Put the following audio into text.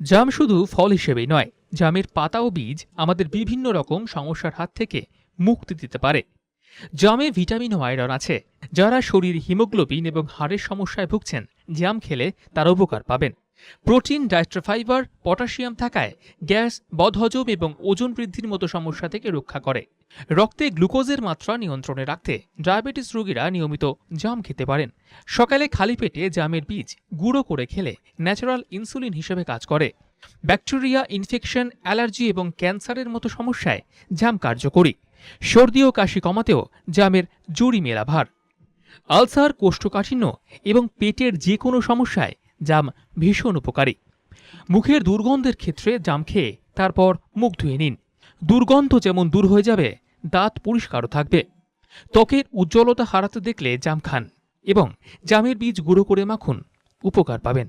জাম শুধু ফল হিসেবেই নয়, জামের পাতা ও বীজ আমাদের বিভিন্ন রকম সমস্যার হাত থেকে মুক্তি দিতে পারে। জামে ভিটামিন ও আয়রন আছে, যারা শরীর হিমোগ্লোবিন এবং হাড়ের সমস্যায় ভুগছেন, জাম খেলে তার উপকার পাবেন। প্রোটিন ডায়েট্রি ফাইবার, পটাশিয়াম থাকায় গ্যাস, বদহজম এবং ওজন বৃদ্ধির মতো সমস্যা থেকে রক্ষা করে। রক্তে গ্লুকোজের মাত্রা নিয়ন্ত্রণে রাখতে ডায়াবেটিস রোগীরা নিয়মিত জাম খেতে পারেন। সকালে খালি পেটে জামের বীজ গুঁড়ো করে খেলে ন্যাচারাল ইনসুলিন হিসেবে কাজ করে। ব্যাকটেরিয়া ইনফেকশন, অ্যালার্জি এবং ক্যান্সারের মতো সমস্যায় জাম কার্যকরী। সর্দি ও কাশি কমাতেও জামের জুড়ি মেলা ভার। আলসার, কোষ্ঠকাঠিন্য এবং পেটের যে কোনো সমস্যায় জাম ভীষণ উপকারী। মুখের দুর্গন্ধের ক্ষেত্রে জাম খেয়ে তারপর মুখ ধুয়ে নিন। দুর্গন্ধ যেমন দূর হয়ে যাবে, দাঁত পরিষ্কারও থাকবে। ত্বকের উজ্জ্বলতা হারাতে দেখলে জাম খান এবং জামের বীজ গুঁড়ো করে মাখুন, উপকার পাবেন।